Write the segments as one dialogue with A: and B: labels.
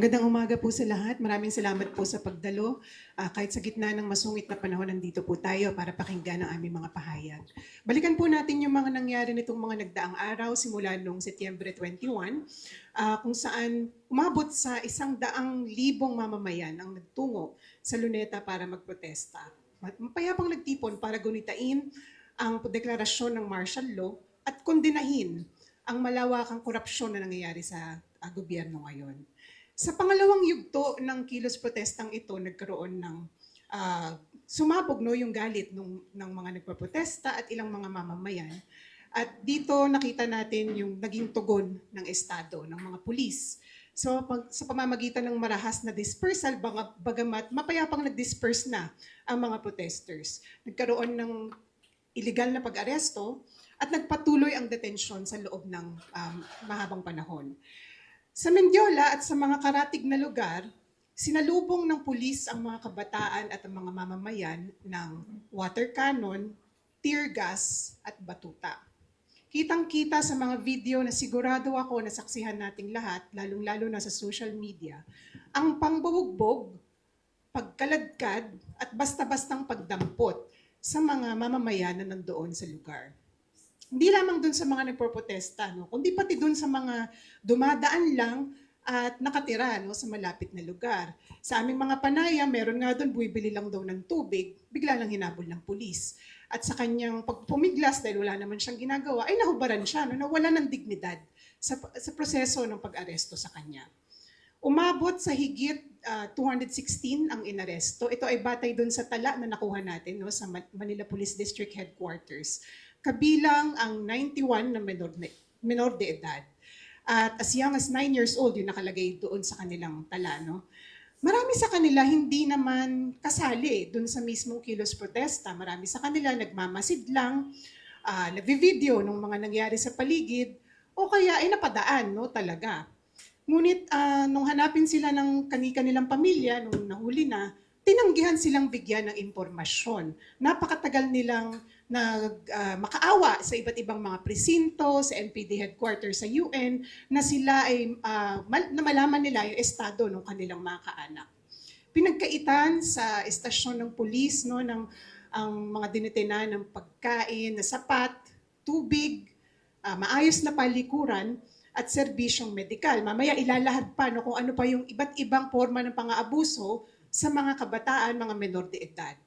A: Magandang umaga po sa lahat. Maraming salamat po sa pagdalo. Ah, kahit sa gitna ng masungit na panahon, nandito po tayo para pakinggan ang aming mga pahayag. Balikan po natin yung mga nangyari nitong mga nagdaang araw simula noong Setyembre 21, ah, kung saan umabot sa isang daang libong mamamayan ang nagtungo sa Luneta para magprotesta. Mapayapang nagtipon para gunitain ang deklarasyon ng martial law at kondinahin ang malawakang korupsyon na nangyayari sa ah, gobyerno ngayon. Sa pangalawang yugto ng kilos protestang ito, nagkaroon ng ah, sumabog no, yung galit nung, ng mga nagpaprotesta at ilang mga mamamayan. At dito nakita natin yung naging tugon ng Estado, ng mga pulis. So pag, sa pamamagitan ng marahas na dispersal, baga- bagamat mapayapang nag-disperse na ang mga protesters. Nagkaroon ng illegal na pag-aresto at nagpatuloy ang detention sa loob ng um, mahabang panahon. Sa Mendiola at sa mga karatig na lugar, sinalubong ng pulis ang mga kabataan at ang mga mamamayan ng water cannon, tear gas at batuta. Kitang-kita sa mga video na sigurado ako na saksihan nating lahat, lalong-lalo na sa social media, ang pangbubugbog, pagkaladkad at basta-bastang pagdampot sa mga mamamayan na nandoon sa lugar hindi lamang dun sa mga nagproprotesta, no, kundi pati dun sa mga dumadaan lang at nakatira no, sa malapit na lugar. Sa aming mga panaya, meron nga doon, buibili lang daw ng tubig, bigla lang hinabol ng pulis. At sa kanyang pagpumiglas, dahil wala naman siyang ginagawa, ay nahubaran siya, no, nawala ng dignidad sa, sa proseso ng pag-aresto sa kanya. Umabot sa higit ah, 216 ang inaresto. Ito ay batay doon sa tala na nakuha natin no, sa Ma- Manila Police District Headquarters. Kabilang ang 91 na menor, menor de edad. At as young as 9 years old, yung nakalagay doon sa kanilang tala. No? Marami sa kanila hindi naman kasali doon sa mismong kilos protesta. Marami sa kanila nagmamasid lang, ah, nagvi-video ng mga nangyari sa paligid, o kaya ay napadaan no, talaga. Ngunit ah, nung hanapin sila ng kani-kanilang pamilya, nung nahuli na, tinanggihan silang bigyan ng impormasyon. Napakatagal nilang nag ah, makaawa sa iba't ibang mga presinto, sa NPD headquarters sa UN, na sila ay ah, mal- na malaman nila yung estado ng kanilang mga kaanak. Pinagkaitan sa estasyon ng pulis no ng ang mga dinetena ng pagkain na sapat, tubig, ah, maayos na palikuran at serbisyong medikal. Mamaya ilalahad pa no, kung ano pa yung iba't ibang forma ng pang-aabuso sa mga kabataan, mga menor de edad.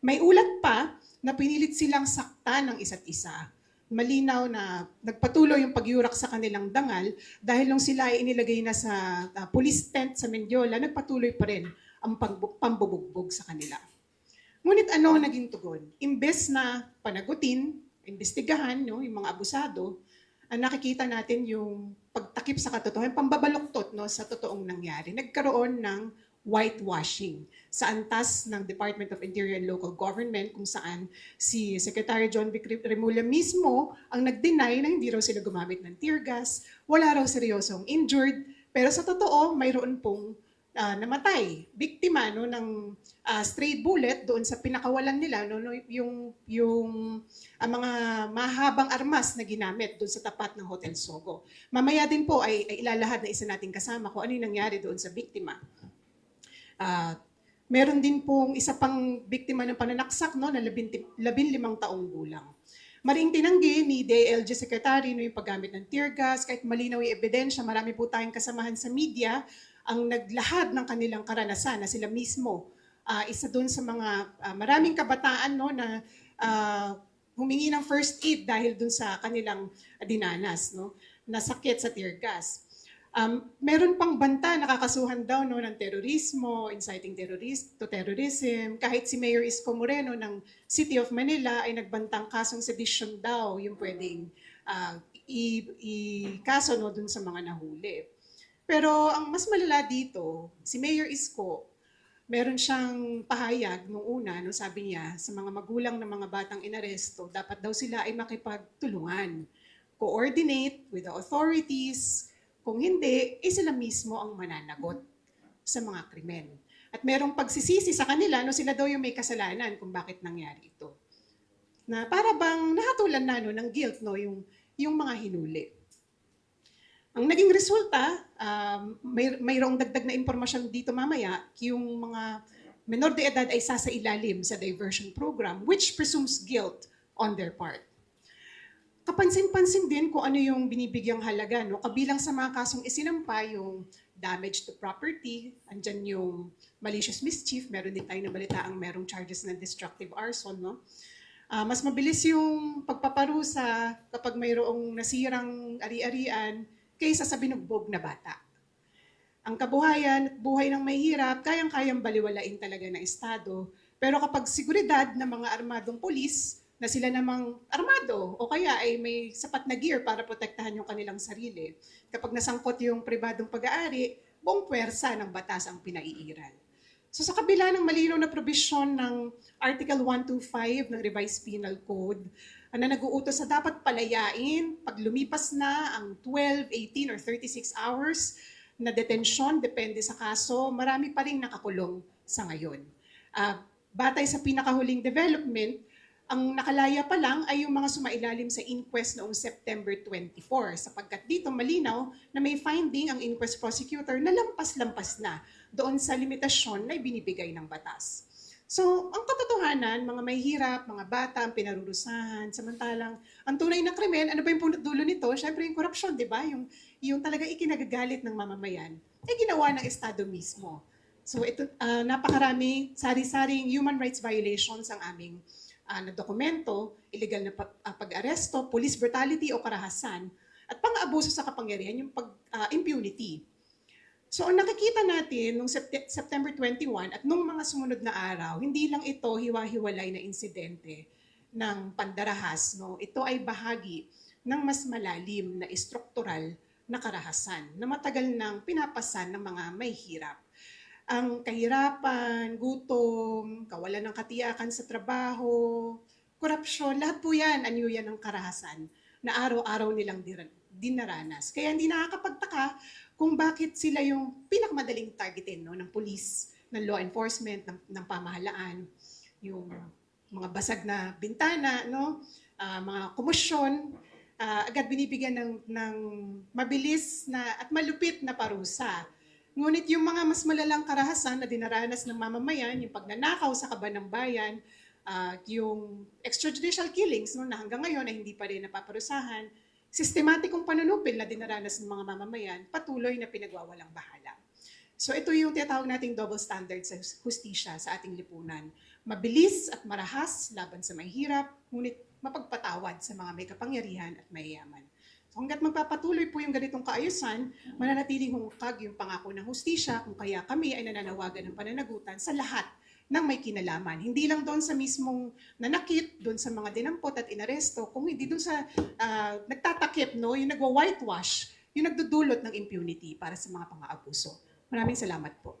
A: May ulat pa na pinilit silang saktan ng isa't isa. Malinaw na nagpatuloy yung pagyurak sa kanilang dangal dahil nung sila ay inilagay na sa ah, police tent sa Mendiola, nagpatuloy pa rin ang pambubugbog sa kanila. Ngunit ano ang naging tugon? Imbes na panagutin, imbestigahan no, yung mga abusado, ang nakikita natin yung pagtakip sa katotohanan, pambabaluktot no, sa totoong nangyari. Nagkaroon ng whitewashing sa antas ng Department of Interior and Local Government kung saan si Secretary John Vic Remulla mismo ang nag-deny na hindi raw sila gumamit ng tear gas, wala raw seryosong injured, pero sa totoo, mayroon pong ah, namatay, biktima no ng ah, stray bullet doon sa pinakawalan nila no, no yung yung ang mga mahabang armas na ginamit doon sa tapat ng Hotel Sogo. Mamaya din po ay, ay ilalahad na isa nating kasama kung ano yung nangyari doon sa biktima. Ah, meron din pong isa pang biktima ng pananaksak no, na labinti- labinlimang taong gulang. Maring tinanggi ni DLG Secretary no, yung paggamit ng tear gas, kahit malinaw yung ebidensya, marami po tayong kasamahan sa media ang naglahad ng kanilang karanasan na sila mismo. Ah, isa doon sa mga ah, maraming kabataan no, na ah, humingi ng first aid dahil doon sa kanilang dinanas, no, na sakit sa tear gas. Um, meron pang banta, nakakasuhan daw no, ng terorismo, inciting terrorist to terrorism. Kahit si Mayor Isko Moreno ng City of Manila ay nagbantang kasong sedition daw yung pwedeng ah, i- i-kaso no, dun sa mga nahuli. Pero ang mas malala dito, si Mayor Isko, meron siyang pahayag nung una, no, sabi niya, sa mga magulang ng mga batang inaresto, dapat daw sila ay makipagtulungan. Coordinate with the authorities, kung hindi, eh sila mismo ang mananagot sa mga krimen. At merong pagsisisi sa kanila, no, sila daw yung may kasalanan kung bakit nangyari ito. Na para bang nahatulan na no, ng guilt no, yung, yung mga hinuli. Ang naging resulta, um, may, mayroong dagdag na impormasyon dito mamaya, yung mga menor de edad ay sasa ilalim sa diversion program, which presumes guilt on their part. Kapansin-pansin din kung ano yung binibigyang halaga. No? Kabilang sa mga kasong isinampa, yung damage to property, andyan yung malicious mischief, meron din tayo nabalita ang merong charges ng destructive arson. No? Ah, mas mabilis yung pagpaparusa kapag mayroong nasirang ari-arian kaysa sa binugbog na bata. Ang kabuhayan at buhay ng may hirap, kayang-kayang baliwalain talaga ng Estado. Pero kapag seguridad ng mga armadong polis na sila namang armado o kaya ay may sapat na gear para protektahan yung kanilang sarili, kapag nasangkot yung pribadong pag-aari, buong puwersa ng batas ang pinaiiral. So sa kabila ng malinaw na provision ng Article 125 ng Revised Penal Code, na nag-uutos sa dapat palayain pag lumipas na ang 12, 18, or 36 hours na detention, depende sa kaso, marami pa rin nakakulong sa ngayon. Ah, batay sa pinakahuling development, ang nakalaya pa lang ay yung mga sumailalim sa inquest noong September 24 sapagkat dito malinaw na may finding ang inquest prosecutor na lampas-lampas na doon sa limitasyon na ibinibigay ng batas. So, ang katotohanan, mga may hirap, mga bata ang pinarurusahan, samantalang ang tunay na krimen, ano ba yung dulo nito? Siyempre yung korupsyon, di ba? Yung, yung talaga ikinagagalit ng mamamayan, ay ginawa ng Estado mismo. So, ito, ah, napakarami, sari-saring human rights violations ang aming ah, na dokumento, illegal na pa- ah, pag-aresto, police brutality o karahasan, at pang-abuso sa kapangyarihan, yung pag, ah, impunity. So, ang nakikita natin nung Sept- September 21 at nung mga sumunod na araw, hindi lang ito hiwa-hiwalay na insidente ng pandarahas. No? Ito ay bahagi ng mas malalim na estruktural na karahasan na matagal nang pinapasan ng mga may hirap. Ang kahirapan, gutom, kawalan ng katiyakan sa trabaho, korupsyon, lahat po yan, anyo yan ng karahasan na araw-araw nilang dinaranas. Kaya hindi nakakapagtaka kung bakit sila yung pinakamadaling targetin no, ng police, ng law enforcement, ng, ng pamahalaan, yung mga basag na bintana, no, ah, mga komisyon, ah, agad binibigyan ng, ng mabilis na at malupit na parusa. Ngunit yung mga mas malalang karahasan na dinaranas ng mamamayan, yung pagnanakaw sa kaban ng bayan, ah, yung extrajudicial killings no, na hanggang ngayon ay hindi pa rin napaparusahan, sistematikong panunupil na dinaranas ng mga mamamayan, patuloy na pinagwawalang bahala. So ito yung tinatawag nating double standard sa hustisya sa ating lipunan. Mabilis at marahas laban sa may hirap, ngunit mapagpatawad sa mga may kapangyarihan at mayayaman. Hanggat magpapatuloy po yung ganitong kaayusan, mananatiling hungkag yung pangako ng hustisya kung kaya kami ay nananawagan ng pananagutan sa lahat ng may kinalaman. Hindi lang doon sa mismong nanakit, doon sa mga dinampot at inaresto, kung hindi doon sa ah, nagtatakip, no, yung nagwa-whitewash, yung nagdudulot ng impunity para sa mga pang-aabuso. Maraming salamat po.